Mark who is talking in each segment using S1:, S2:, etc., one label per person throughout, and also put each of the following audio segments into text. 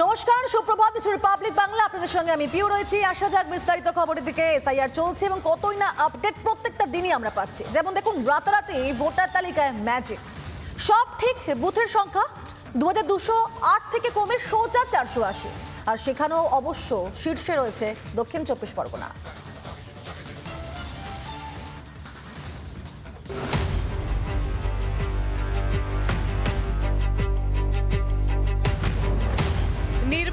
S1: নমস্কার, সুপ্রভাত রিপাবলিক বাংলা। আপনাদের সঙ্গে আমি পিউ রয়েছি। আশা যাক, বিস্তারিত খবরের দিকে এসআইআর চলছে এবং কতই না আপডেট প্রত্যেকটা দিনই আমরা পাচ্ছি। যেমন দেখুন, রাতারাতি ভোটার তালিকায় ম্যাজিক সব ঠিক, বুথের সংখ্যা দু হাজার দুশো আট থেকে কমে সোজা চারশো আশি। আর সেখানেও অবশ্য শীর্ষে রয়েছে দক্ষিণ চব্বিশ পরগনা।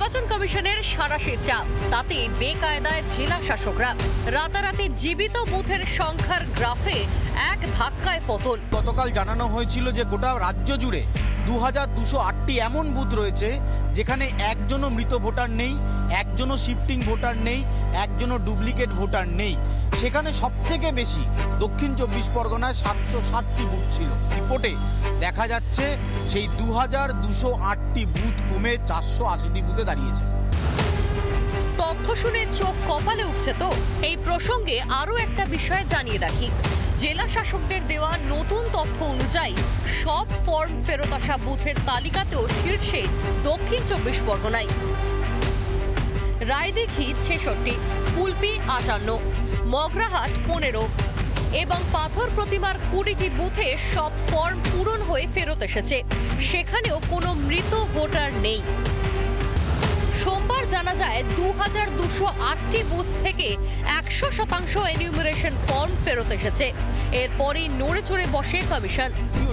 S2: নির্বাচন কমিশনের সারাশি চাপ। তাতে বেকায়দায় জেলা শাসকরা। রাতারাতি জীবিত বুথের সংখ্যার গ্রাফে এক ধাক্কায় পতন।
S3: গতকাল জানানো হয়েছিল যে গোটা রাজ্য জুড়ে দু হাজার দুশো আটটি এমন বুথ রয়েছে যেখানে একজনও মৃত ভোটার নেই, একজনও শিফটিং ভোটার নেই, একজনও ডুপ্লিকেট ভোটার নেই। সেখানে সব থেকে বেশি দক্ষিণ চব্বিশ পরগনায় সাতশো সাতটি বুথ ছিল। রিপোর্টে দেখা যাচ্ছে সেই দু হাজার দুশো আটটি বুথ কমে চারশো আশিটি বুথে দাঁড়িয়েছে।
S2: তথ্য শুনে চোখ কপালে উঠছে তো। এই প্রসঙ্গে আরও একটা বিষয় জানিয়ে রাখি। জেলা শাসকদের দেওয়া নতুন তথ্য অনুযায়ী, সব ফর্ম ফেরত আসা বুথের তালিকাতেও শীর্ষে দক্ষিণ চব্বিশ পরগনায়। রায়দিঘি ছেষট্টি কুলপি আটান্ন, মগরাহাট পনেরো এবং পাথর প্রতিমার কুড়িটি বুথে সব ফর্ম পূরণ হয়ে ফেরত এসেছে। সেখানেও কোনো মৃত ভোটার নেই। যায় দু হাজার দুশো আটটি বুথ থেকে একশো শতাংশ এনিউমারেশন ফর্ম ফেরত এসেছে। এরপরই নড়ে চড়ে বসে কমিশন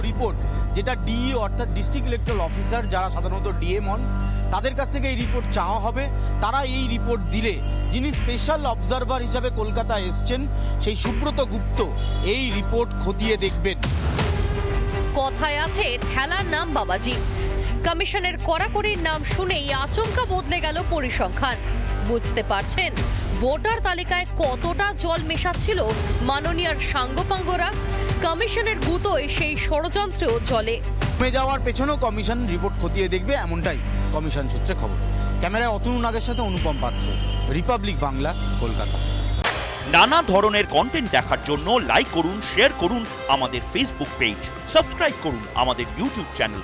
S3: রিপোর্ট যেটা ডিই অর্থাৎ ডিস্ট্রিক্ট ইলেকট্রাল অফিসার যারা সাধারণত ডিএম হন তাদের কাছ থেকে এই রিপোর্ট চাওয়া হবে। তারা এই রিপোর্ট দিলে যিনি স্পেশাল অবজারভার হিসাবে কলকাতা এসছেন সেই সুব্রত গুপ্ত এই রিপোর্ট খতিয়ে দেখবেন।
S2: কথায় আছে ঠেলার নাম বাবাজি। কমিশনের কড়াকড়ির নাম শুনেই আচমকা বদলে গেল পরিসংখ্যান। বুঝতে পারছেন ভোটার তালিকায় কতটা জল মেশাচ্ছিল মাননীয়ার সাঙ্গপাঙ্গরা? কমিশনের গুতোয় সেই ষড়যন্ত্রেও জলে।
S3: কমে যাওয়ার পেছনেও কমিশন রিপোর্ট খতিয়ে দেখবে এমনটাই কমিশন সূত্রে খবর। ক্যামেরায় অতনু নাগের সাথে অনুপম পাত্র রিপাবলিক বাংলা কলকাতা।
S4: নানা ধরনের কন্টেন্ট দেখার জন্য লাইক করুন শেয়ার করুন আমাদের ফেসবুক পেজ সাবস্ক্রাইব করুন আমাদের ইউটিউব চ্যানেল